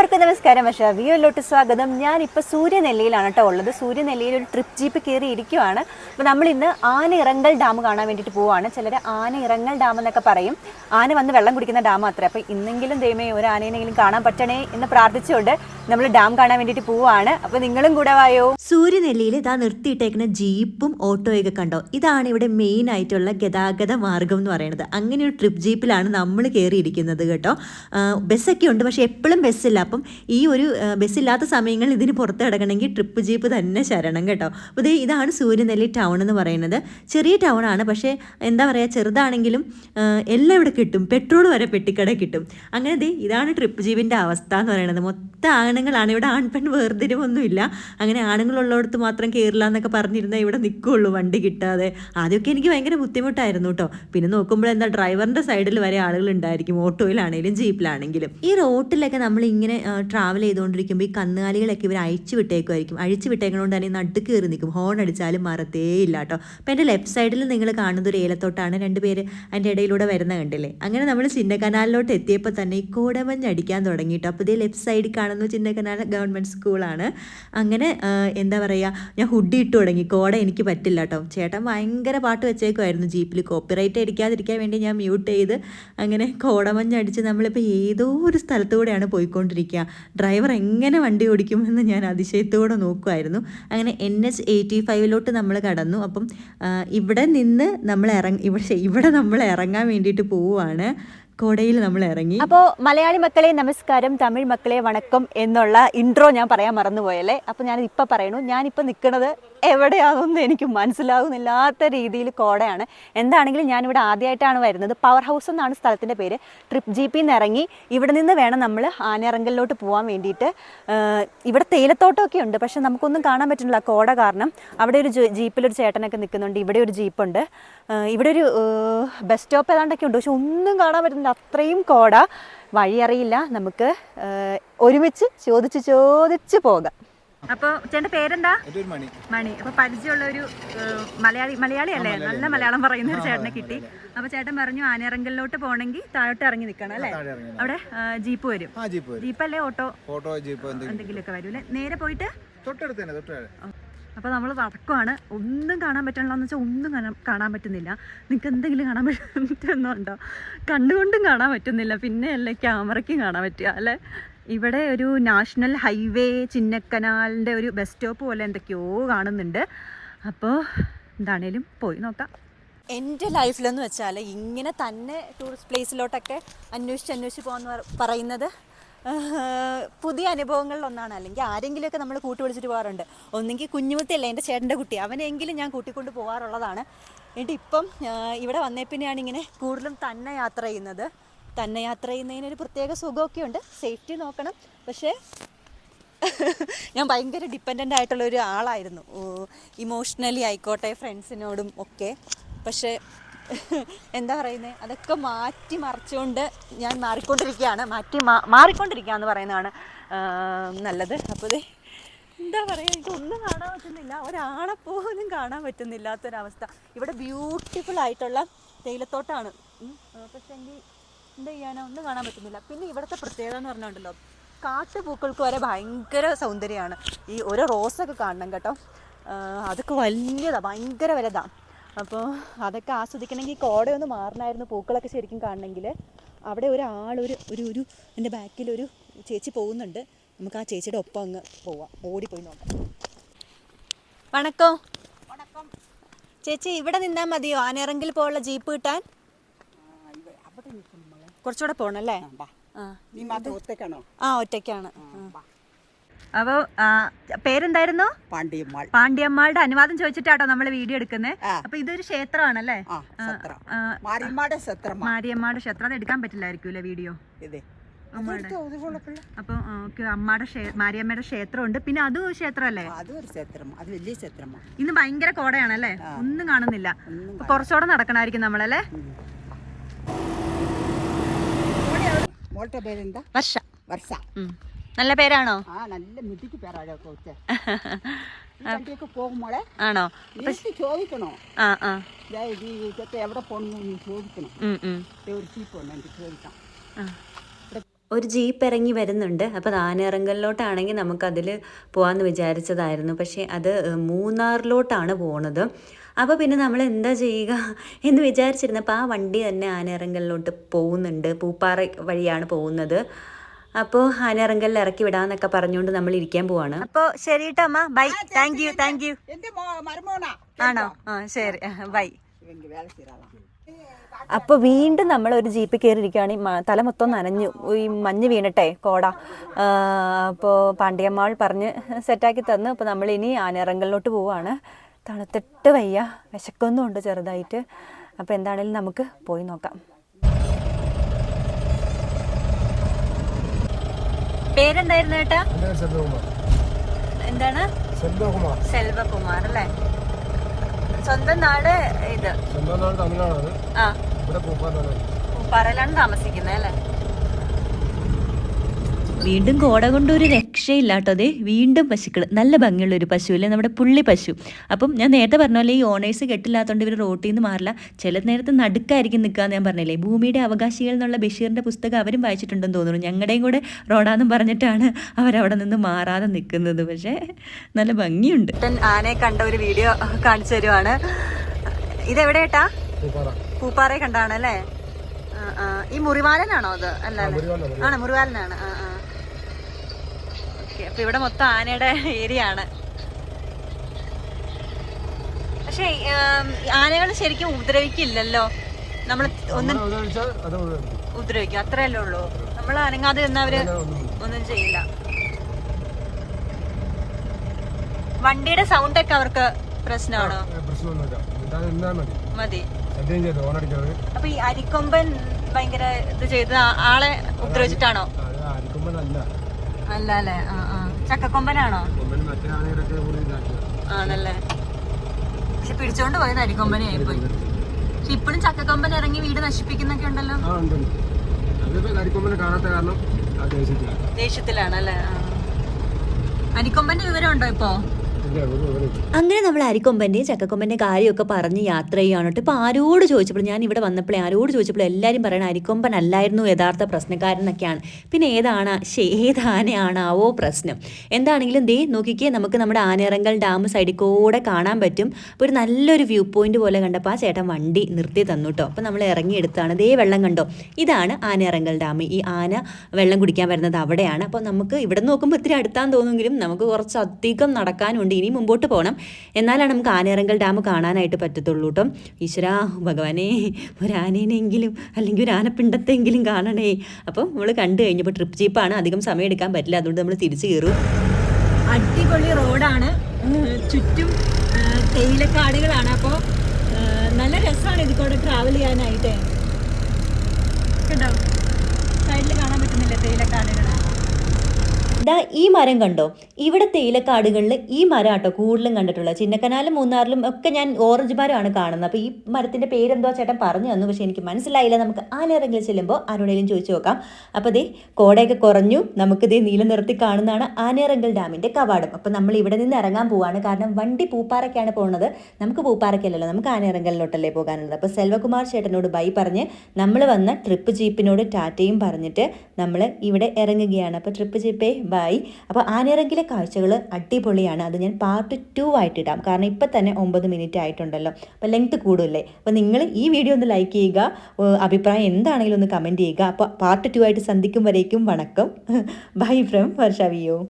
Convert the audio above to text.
suerte നമസ്കാരം പക്ഷേ വിയോയിലോട്ട് സ്വാഗതം. ഞാൻ ഇപ്പോൾ സൂര്യനെല്ലിയിലാണ് കേട്ടോ ഉള്ളത്. സൂര്യനെല്ലിയിൽ ഒരു ട്രിപ്പ് ജീപ്പ് കയറി ഇരിക്കുവാണ്. അപ്പോൾ നമ്മൾ ഇന്ന് ഇറങ്ങൽ ഡാം കാണാൻ വേണ്ടിയിട്ട് പോവാണ്. ചിലർ ഇറങ്ങൽ ഡാം എന്നൊക്കെ പറയും. ആന വന്ന് വെള്ളം കുടിക്കുന്ന ഡാം അത്ര. അപ്പോൾ ഇന്നെങ്കിലും ദൈവമേ ഒരു ആനയെങ്കിലും കാണാൻ പറ്റണേ എന്ന് പ്രാർത്ഥിച്ചുകൊണ്ട് നമ്മൾ ഡാം കാണാൻ വേണ്ടിയിട്ട് പോവാണ്. അപ്പോൾ നിങ്ങളും കൂടെ വായോ? സൂര്യനെല്ലിയിൽ ഇതാ നിർത്തിയിട്ടേക്കുന്ന ജീപ്പും ഓട്ടോയൊക്കെ കണ്ടോ? ഇതാണ് ഇവിടെ മെയിൻ ആയിട്ടുള്ള ഗതാഗത മാർഗം എന്ന് പറയുന്നത്. അങ്ങനെ ഒരു ട്രിപ്പ് ജീപ്പിലാണ് നമ്മൾ കയറിയിരിക്കുന്നത് കേട്ടോ. ബസ്സൊക്കെ ഉണ്ട് പക്ഷേ എപ്പോഴും ബസ്സില്ല. അപ്പം ഈ ഒരു ബസ് ബസ്സില്ലാത്ത സമയങ്ങളിൽ ഇതിന് പുറത്ത് കിടക്കണമെങ്കിൽ ട്രിപ്പ് ജീപ്പ് തന്നെ ശരണം കേട്ടോ. അപ്പോൾ ദേ ഇതാണ് സൂര്യനെല്ലി ടൗൺ എന്ന് പറയുന്നത്. ചെറിയ ടൗൺ ആണ് പക്ഷേ എന്താ പറയുക ചെറുതാണെങ്കിലും എല്ലാം ഇവിടെ കിട്ടും. പെട്രോൾ വരെ പെട്ടിക്കട കിട്ടും. അങ്ങനെ ദേ ഇതാണ് ട്രിപ്പ് ജീപ്പിന്റെ അവസ്ഥ എന്ന് പറയുന്നത്. മൊത്തം ആണുങ്ങളാണ് ഇവിടെ ആൺപെൺ വേർതിരിവൊന്നുമില്ല. അങ്ങനെ ആണുങ്ങളുള്ളിടത്ത് മാത്രം കയറില്ല എന്നൊക്കെ പറഞ്ഞിരുന്നാൽ ഇവിടെ നിൽക്കുള്ളൂ വണ്ടി കിട്ടാതെ. ആദ്യമൊക്കെ എനിക്ക് ഭയങ്കര ബുദ്ധിമുട്ടായിരുന്നു കേട്ടോ. പിന്നെ നോക്കുമ്പോൾ എന്താ ഡ്രൈവറിന്റെ സൈഡിൽ വരെ ആളുകൾ ഉണ്ടായിരിക്കും. ഓട്ടോയിലാണെങ്കിലും ജീപ്പിലാണെങ്കിലും ഈ റോട്ടിലൊക്കെ നമ്മൾ ഇങ്ങനെ ട്രാവൽ ചെയ്തുകൊണ്ടിരിക്കുമ്പോൾ ഈ കന്നുകാലികളൊക്കെ ഇവർ അഴിച്ചു വിട്ടേക്കുമായിരിക്കും അഴിച്ചു വിട്ടേക്കുന്നതുകൊണ്ട് തന്നെ നടുക്ക് കയറി നിൽക്കും. ഹോൺ അടിച്ചാലും മറത്തേ ഇല്ല കേട്ടോ. അപ്പോൾ എന്റെ ലെഫ്റ്റ് സൈഡിൽ നിങ്ങൾ കാണുന്ന ഒരു ഏലത്തോട്ടാണ് രണ്ടുപേര് അതിന്റെ ഇടയിലൂടെ വരുന്ന കണ്ടില്ലേ? അങ്ങനെ നമ്മൾ ചിന്നക്കനാലിലോട്ട് എത്തിയപ്പോൾ തന്നെ ഈ കോടമഞ്ഞ് അടിക്കാൻ തുടങ്ങി കേട്ടോ. അപ്പോൾ ഇതേ ലെഫ്റ്റ് സൈഡിൽ കാണുന്ന ചിന്നക്കനാൽ ഗവൺമെന്റ് സ്കൂളാണ് അങ്ങനെ എന്താ പറയുക ഞാൻ ഹുഡി ഇട്ട് തുടങ്ങി. കോട എനിക്ക് പറ്റില്ല കേട്ടോ. ചേട്ടൻ ഭയങ്കര പാട്ട് വെച്ചേക്കുമായിരുന്നു ജീപ്പിൽ കോപ്പിറൈറ്റ് അടിക്കാതിരിക്കാൻ വേണ്ടി ഞാൻ മ്യൂട്ട് ചെയ്ത് അങ്ങനെ കോടമഞ്ഞ് അടിച്ച് നമ്മളിപ്പോൾ ഏതോ ഒരു സ്ഥലത്തൂടെയാണ് പോയിക്കൊണ്ടിരിക്കുക ഡ്രൈവർ എങ്ങനെ വണ്ടി ഓടിക്കുമെന്ന് ഞാൻ അതിശയത്തോടെ നോക്കുമായിരുന്നു അങ്ങനെ എൻ എച്ച് എയ്റ്റി ഫൈവിലോട്ട് നമ്മൾ കടന്നു. അപ്പം ഇവിടെ നിന്ന് നമ്മൾ ഇറങ്ങി ഇവിടെ ഇവിടെ നമ്മൾ ഇറങ്ങാൻ വേണ്ടിയിട്ട് പോവുകയാണ് കോടയിൽ നമ്മൾ ഇറങ്ങി. അപ്പോ മലയാളി മക്കളെ നമസ്കാരം തമിഴ് മക്കളെ വണക്കം എന്നുള്ള ഇൻട്രോ ഞാൻ പറയാൻ മറന്നുപോയല്ലേ? അപ്പോൾ ഞാൻ ഇപ്പം പറയണു. ഞാനിപ്പോൾ നിൽക്കുന്നത് എവിടെയാണെന്ന് എനിക്ക് മനസ്സിലാകുന്നില്ലാത്ത രീതിയിൽ കോടയാണ്. എന്താണെങ്കിലും ഞാനിവിടെ ആദ്യമായിട്ടാണ് വരുന്നത്. പവർ ഹൗസ് എന്നാണ് സ്ഥലത്തിന്റെ പേര്. ട്രിപ്പ് ജി നിന്ന് ഇറങ്ങി ഇവിടെ നിന്ന് വേണം നമ്മൾ ആനയിറങ്കലിലോട്ട് പോകാൻ വേണ്ടിയിട്ട്. ഇവിടെ തേയിലത്തോട്ടമൊക്കെ ഉണ്ട്. പക്ഷെ നമുക്കൊന്നും കാണാൻ പറ്റുന്നില്ല കോട കാരണം. അവിടെ ഒരു ജീപ്പിൽ ഒരു ചേട്ടനൊക്കെ നിൽക്കുന്നുണ്ട് ഇവിടെ ഒരു ജീപ്പുണ്ട്. ഇവിടെ ഒരു ബസ് സ്റ്റോപ്പ് ഏതാണ്ടൊക്കെ ഉണ്ട്. പക്ഷെ ഒന്നും കാണാൻ പറ്റുന്നില്ല. അത്രയും കോട വഴിയറിയില്ല. നമുക്ക് ഒരുമിച്ച് ചോദിച്ച് ചോദിച്ച് പോകാം. അപ്പൊ ചേട്ടന്റെ പേരെന്താ? മണി. മണി. അപ്പോൾ പരിചയമുള്ള ഒരു മലയാളി മലയാളി അല്ലേ? നല്ല മലയാളം പറയുന്ന ഒരു ചേട്ടനെ കിട്ടി. അപ്പൊ ചേട്ടൻ പറഞ്ഞു ആനയിറങ്കലിലോട്ട് പോണെങ്കിൽ താഴോട്ട് ഇറങ്ങി നിൽക്കണം അല്ലേ? അവിടെ ജീപ്പ് വരും. ആ ജീപ്പ് വരും. ഓട്ടോ? ഓട്ടോ ജീപ്പ് എന്തെങ്കിലും. എന്തെങ്കിലുമൊക്കെ വരും അല്ലേ? നേരെ പോയിട്ട്? തൊട്ടടുത്ത് തന്നെ തൊട്ടടുത്ത്. അപ്പോൾ നമ്മൾ വടക്കുവാണ് ഒന്നും കാണാൻ പറ്റണില്ല എന്ന് വെച്ചാൽ ഒന്നും കാണാൻ കാണാൻ പറ്റുന്നില്ല. നിങ്ങൾക്ക് എന്തെങ്കിലും കാണാൻ പറ്റുന്നുണ്ടോ? കണ്ടുകൊണ്ടും കാണാൻ പറ്റുന്നില്ല. പിന്നെ അല്ലേ ക്യാമറയ്ക്കും കാണാൻ പറ്റുക അല്ലേ? ഇവിടെ ഒരു നാഷണൽ ഹൈവേ ചിന്നക്കനാലിന്റെ ഒരു ബസ് സ്റ്റോപ്പ് പോലെ എന്തൊക്കെയോ കാണുന്നുണ്ട്. അപ്പോൾ എന്താണേലും പോയി നോക്കാം. എന്റെ ലൈഫിലെന്ന് വെച്ചാൽ ഇങ്ങനെ തന്നെ ടൂറിസ്റ്റ് പ്ലേസിലോട്ടൊക്കെ അന്വേഷിച്ച് അന്വേഷിച്ച് പോകുന്ന പറയുന്നത് പുതിയ അനുഭവങ്ങളിലൊന്നാണ്. അല്ലെങ്കിൽ ആരെങ്കിലുമൊക്കെ നമ്മൾ കൂട്ടി വിളിച്ചിട്ട് പോകാറുണ്ട്. ഒന്നെങ്കിൽ കുഞ്ഞുമുത്തല്ല എന്റെ ചേട്ടന്റെ കുട്ടി. അവനെങ്കിലും ഞാൻ കൂട്ടിക്കൊണ്ട് പോകാറുള്ളതാണ്. എന്നിട്ട് ഇപ്പം ഇവിടെ വന്നേ പിന്നെയാണ് ഇങ്ങനെ കൂടുതലും തന്നെ യാത്ര ചെയ്യുന്നത്. തന്നെ യാത്ര ചെയ്യുന്നതിന് ഒരു പ്രത്യേക സുഖമൊക്കെ ഉണ്ട് സേഫ്റ്റി നോക്കണം. പക്ഷേ ഞാൻ ഭയങ്കര ഡിപ്പെൻഡന്റ് ആയിട്ടുള്ള ഒരു ആളായിരുന്നു ഇമോഷണലി ആയിക്കോട്ടെ ഫ്രണ്ട്സിനോടും ഒക്കെ. പക്ഷേ എന്താ പറയുന്നത് അതൊക്കെ മാറ്റി മറിച്ചുകൊണ്ട് ഞാൻ മാറിക്കൊണ്ടിരിക്കുകയാണ്. മാറ്റി മാറിക്കൊണ്ടിരിക്കുക എന്ന് പറയുന്നതാണ് നല്ലത്. അപ്പോൾ എന്താ പറയുക എനിക്കൊന്നും കാണാൻ പറ്റുന്നില്ല. ഒരാളെ പോലും കാണാൻ പറ്റുന്നില്ലാത്തൊരവസ്ഥ. ഇവിടെ ബ്യൂട്ടിഫുൾ ആയിട്ടുള്ള തേയിലത്തോട്ടാണ്. പക്ഷേ എങ്കിൽ എന്താ ചെയ്യാനോ? ഒന്നും കാണാൻ പറ്റുന്നില്ല. പിന്നെ ഇവിടുത്തെ പ്രത്യേകത എന്ന് പറഞ്ഞുണ്ടല്ലോ കാട്ടുപൂക്കൾക്ക് വരെ ഭയങ്കര സൗന്ദര്യമാണ്. ഈ ഓരോ റോസൊക്കെ കാണണം കേട്ടോ. അതൊക്കെ വലിയതാണ് ഭയങ്കര വലുതാണ് അപ്പോൾ അതൊക്കെ ആസ്വദിക്കണമെങ്കിൽ കോടയൊന്ന് മാറണമായിരുന്നു പൂക്കളൊക്കെ ശരിക്കും കാണണമെങ്കിൽ. അവിടെ ഒരാൾ ഒരു ഒരു ഒരു എന്റെ ബാക്കിൽ ഒരു ചേച്ചി പോകുന്നുണ്ട്. നമുക്ക് ആ ചേച്ചിയുടെ ഒപ്പം അങ്ങ് പോവാം. ഓടിപ്പോയി നോക്കാം. വണക്കം. ചേച്ചി ഇവിടെ നിന്നാൽ മതിയോ? ആനയിറങ്കിൽ പോലുള്ള ജീപ്പ് കിട്ടാൻ? കുറച്ചുകൂടെ പോകണല്ലേ ഒറ്റയ്ക്കാണോ? ആ ഒറ്റയ്ക്കാണ്. അപ്പോൾ പേരെന്തായിരുന്നു? പാണ്ഡ്യമ്മാൾ. പാണ്ഡ്യമ്മാളുടെ അനുവാദം ചോദിച്ചിട്ടാട്ടോ നമ്മൾ വീഡിയോ എടുക്കുന്നത്. അപ്പൊ ഇതൊരു ക്ഷേത്രമാണല്ലേ? മാരിയമ്മാടെ മാരിയമ്മയുടെ ക്ഷേത്രം. അത് എടുക്കാൻ പറ്റില്ലായിരിക്കും അല്ലേ വീഡിയോ അപ്പൊ അമ്മയുടെ മാരിയമ്മയുടെ ക്ഷേത്രമുണ്ട്. പിന്നെ അതും ഒരു ക്ഷേത്രമല്ലേ? ഇന്ന് ഭയങ്കര കോടയാണല്ലേ? ഒന്നും കാണുന്നില്ല. കുറച്ചുകൂടെ നടക്കണായിരിക്കും നമ്മളല്ലേ? വർഷ. വർഷ. നല്ല പേരാണോ? നല്ല കൊച്ചെ. വണ്ടിയൊക്കെ ആണോ? ചോദിക്കണോ? ആ ആ. ഇതൊക്കെ എവിടെ പോകണമെന്ന് ചോദിക്കണം. ഒരു ചീപ്പ് ഉണ്ട് എനിക്ക് ചോദിക്കാം. ആ. ഇവിടെ ഒരു ജീപ്പ് ഇറങ്ങി വരുന്നുണ്ട്. അപ്പോൾ ആനയിറങ്കലിലോട്ടാണെങ്കിൽ നമുക്കതിൽ പോകാമെന്ന് വിചാരിച്ചതായിരുന്നു. പക്ഷേ അത് മൂന്നാറിലോട്ടാണ് പോണത്. അപ്പോൾ പിന്നെ നമ്മൾ എന്താ ചെയ്യുക എന്ന് വിചാരിച്ചിരുന്നപ്പോൾ ആ വണ്ടി തന്നെ ആനയിറങ്കലിലോട്ട് പോകുന്നുണ്ട്. പൂപ്പാറ വഴിയാണ് പോകുന്നത്. അപ്പോ ആനയിറങ്കലിൽ ഇറക്കി വിടാന്നൊക്കെ പറഞ്ഞുകൊണ്ട് നമ്മൾ ഇരിക്കാൻ പോവാണ്. അപ്പോ ശരി കേട്ടോ അമ്മ. Bye. Thank you thank you. ആണോ? ആ ശരി. ബൈ. അപ്പൊ വീണ്ടും നമ്മൾ ഒരു ജീപ്പ് കയറിയിരിക്കുകയാണ്. ഈ തല മൊത്തം നനഞ്ഞു. ഈ മഞ്ഞ് വീണട്ടെ കോട. അപ്പോൾ പാണ്ഡ്യമ്മാൾ പറഞ്ഞ് സെറ്റാക്കി തന്നു. അപ്പോൾ നമ്മൾ ഇനി ആനയിറങ്കലിലോട്ട് പോവുകയാണ് തണുത്തിട്ട് വയ്യ. വിശക്കൊന്നും ഉണ്ട് ചെറുതായിട്ട്. അപ്പോൾ എന്താണേലും നമുക്ക് പോയി നോക്കാം. പേരെന്തായിരുന്നു ഏട്ടാ? എന്താണ്? സെൽവകുമാർ. അല്ലേ? സ്വന്തം നാട് ഇത്. സ്വന്തം നാട് തമിഴ്നാടാണ്. ആ. ഇവിടെ പൂപ്പാറയിലാണ്. പറയിലാണ് താമസിക്കുന്നത് അല്ലേ? വീണ്ടും കോട കൊണ്ട് ഒരു രക്ഷയില്ല കേട്ടോ അതെ വീണ്ടും പശുക്കൾ നല്ല ഭംഗിയുള്ള ഒരു പശു അല്ലേ നമ്മുടെ പുള്ളി പശു. അപ്പം ഞാൻ നേരത്തെ പറഞ്ഞ പോലെ ഈ ഓണേഴ്സ് കെട്ടില്ലാത്തതുകൊണ്ട് ഇവർ റോട്ടിൽ നിന്ന് മാറില്ല. ചില നേരത്ത് നടുക്കായിരിക്കും നിൽക്കാന്ന് ഞാൻ പറഞ്ഞില്ലേ? ഭൂമിയുടെ അവകാശികൾ എന്നുള്ള ബഷീറിന്റെ പുസ്തകം അവരും വായിച്ചിട്ടുണ്ടെന്ന് തോന്നുന്നു. ഞങ്ങളുടെയും കൂടെ റോഡാന്നും പറഞ്ഞിട്ടാണ് അവരവിടെ നിന്ന് മാറാതെ നിൽക്കുന്നത് പക്ഷേ നല്ല ഭംഗിയുണ്ട്. ആനയെ കണ്ട ഒരു വീഡിയോ കാണിച്ചു തരുവാണ്. ഇതെവിടെ ഏട്ടാ? പൂപ്പാറയെ കണ്ടാണ് അല്ലേ. ഈ മുറിവാലനാണോ അത്? അല്ല? ആണ്? മുറിവാലനാണ്. ആ ആ. അപ്പൊ ഇവിടെ മൊത്തം ആനയുടെ ഏരിയ ആണ് പക്ഷെ ആനകൾ ശരിക്കും ഉപദ്രവിക്കില്ലല്ലോ? നമ്മൾ ഒന്നും. ഉപദ്രവിക്കും. അത്രയല്ലേ ഉള്ളൂ. നമ്മൾ അനങ്ങാതെ നിന്നവര് അവർ ഒന്നും ചെയ്യില്ല. വണ്ടിയുടെ സൗണ്ട് ഒക്കെ അവർക്ക് പ്രശ്നമാണോ? മതി. അപ്പൊ ഈ അരിക്കൊമ്പൻ ഭയങ്കര ഇത് ചെയ്ത് ആളെ ഉപദ്രവിച്ചിട്ടാണോ? അല്ല അല്ലേ? ആ ആ. ചക്കക്കൊമ്പനാണോ? ആണല്ലേ? പക്ഷെ പിടിച്ചോണ്ട് പോയത് അരിക്കൊമ്പനെ ആയിപ്പോയി. പക്ഷെ ഇപ്പോഴും ചക്കക്കൊമ്പൻ ഇറങ്ങി വീട് നശിപ്പിക്കുന്നൊക്കെ ഉണ്ടല്ലോ. ആ ഉണ്ട് ഉണ്ട്. അതിപ്പോ കരിക്കൊമ്പനെ കാണാത്ത കാരണം ആ ദേശില്ല ദേഷ്യത്തിലാണ് അല്ലേ അരിക്കൊമ്പന്റെ വിവരം ഉണ്ടോ ഇപ്പോ? അങ്ങനെ നമ്മൾ അരിക്കൊമ്പന്റെയും ചക്കക്കൊമ്പന്റെയും കാര്യമൊക്കെ പറഞ്ഞ് യാത്ര ചെയ്യുകയാണ്. കേട്ടോ ഇപ്പോൾ ആരോട് ചോദിച്ചപ്പോൾ ഞാൻ ഇവിടെ വന്നപ്പോഴേ ആരോട് ചോദിച്ചപ്പോൾ എല്ലാവരും പറയണം അരിക്കൊമ്പൻ അല്ലായിരുന്നു യഥാർത്ഥ പ്രശ്നക്കാരൻ എന്നൊക്കെയാണ് പിന്നെ ഏതാണ്? ശേ ഏത് ആനയാണാവോ പ്രശ്നം. എന്താണെങ്കിലും ദേ നോക്കിക്കേ നമുക്ക് നമ്മുടെ ആനയിറങ്കൽ ഡാം സൈഡിൽ കൂടെ കാണാൻ പറ്റും. അപ്പോൾ ഒരു നല്ലൊരു വ്യൂ പോയിന്റ് പോലെ കണ്ടപ്പോൾ ആ ചേട്ടൻ വണ്ടി നിർത്തി തന്നു കേട്ടോ. അപ്പോൾ നമ്മൾ ഇറങ്ങിയെടുത്താണ്. ദേ വെള്ളം കണ്ടോ? ഇതാണ് ആനയിറങ്കൽ ഡാം. ഈ ആന വെള്ളം കുടിക്കാൻ വരുന്നത് അവിടെയാണ്. അപ്പോൾ നമുക്ക് ഇവിടെ നോക്കുമ്പോൾ ഇത്തിരി അടുത്താൻ തോന്നുമെങ്കിലും നമുക്ക് കുറച്ച് അധികം നടക്കാനുണ്ട്. ഇനി മുമ്പോട്ട് പോകണം എന്നാലാണ് നമുക്ക് ആനയിറങ്കൽ ഡാം കാണാനായിട്ട് പറ്റത്തുള്ളൂ കേട്ടോ. ഈശ്വരാ ഭഗവാനെ ഒരു ആനേനെങ്കിലും അല്ലെങ്കിൽ ഒരു ആനപ്പിണ്ടത്തെങ്കിലും കാണണേ. അപ്പം നമ്മൾ കണ്ടു കഴിഞ്ഞപ്പോൾ ട്രിപ്പ് ജീപ്പാണ് അധികം സമയം എടുക്കാൻ പറ്റില്ല. അതുകൊണ്ട് നമ്മൾ തിരിച്ചു കയറും. അടിപൊളി റോഡാണ് ചുറ്റും തേയിലക്കാടുകളാണ്. അപ്പോൾ നല്ല രസമാണ് ഇതിൽ കൂടെ ട്രാവൽ ചെയ്യാനായിട്ട് കേട്ടോ സൈഡിൽ കാണാൻ പറ്റുന്നില്ല തേയിലക്കാടുകൾ ദാ ഈ മരം കണ്ടോ? ഇവിടെ തേയിലക്കാടുകളിൽ ഈ മരം ആട്ടോ കൂടുതലും കണ്ടിട്ടുള്ളത്. ചിന്നക്കനാലും മൂന്നാറിലും ഒക്കെ ഞാൻ ഓറഞ്ച് മരമാണ് കാണുന്നത്. അപ്പോൾ ഈ മരത്തിന്റെ പേരെന്തോ ചേട്ടൻ പറഞ്ഞു തന്നു. പക്ഷേ എനിക്ക് മനസ്സിലായില്ല. നമുക്ക് ആനയിറങ്ങിൽ ചെല്ലുമ്പോൾ ആരോടെങ്കിലും ചോദിച്ചു നോക്കാം. അപ്പോൾ ദേ കോടയൊക്കെ കുറഞ്ഞു. നമുക്ക് ദേ നീല നിറത്തിൽ കാണുന്നതാണ് ആനയിറങ്കൽ ഡാമിന്റെ കവാടം. അപ്പോൾ നമ്മൾ ഇവിടെ നിന്ന് ഇറങ്ങാൻ പോവാണ്. കാരണം വണ്ടി പൂപ്പാറയ്ക്കാണ് പോകുന്നത്. നമുക്ക് പൂപ്പാറയ്ക്കല്ലല്ലോ. നമുക്ക് ആനയിറങ്കലിലോട്ടല്ലേ പോകാനുള്ളത്. അപ്പോൾ സെൽവകുമാർ ചേട്ടനോട് ബൈ പറഞ്ഞ് നമ്മൾ വന്ന ട്രിപ്പ് ജീപ്പിനോട് ടാറ്റയും പറഞ്ഞിട്ട് നമ്മൾ ഇവിടെ ഇറങ്ങുകയാണ്. അപ്പോൾ ട്രിപ്പ് ജീപ്പേ ബൈ. അപ്പോൾ ആനയിറങ്കിലെ കാഴ്ചകൾ അടിപൊളിയാണ്. അത് ഞാൻ പാർട്ട് ടു ആയിട്ട് ഇടാം കാരണം ഇപ്പം തന്നെ ഒമ്പത് മിനിറ്റ് ആയിട്ടുണ്ടല്ലോ. അപ്പോൾ ലെങ്ത് കൂടുതലേ അപ്പോൾ നിങ്ങൾ ഈ വീഡിയോ ഒന്ന് ലൈക്ക് ചെയ്യുക. അഭിപ്രായം എന്താണെങ്കിലും ഒന്ന് കമന്റ് ചെയ്യുക. അപ്പോൾ പാർട്ട് ടു ആയിട്ട് സന്ധിക്കും വരേക്കും. വണക്കം. Bye from Varsha വിയോ